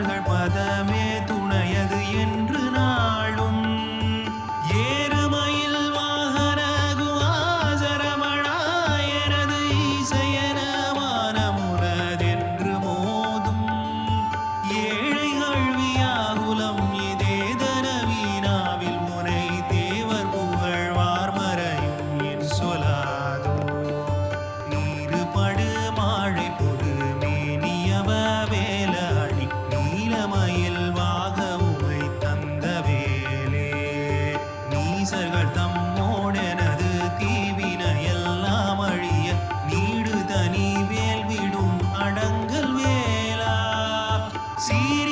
மார்கள் மதமே அவர்கள் தம்மோடனது தீவினையெல்லாம் அழிய நீடு தனி வேல் விடும் அடங்கல் வேலா. சீர்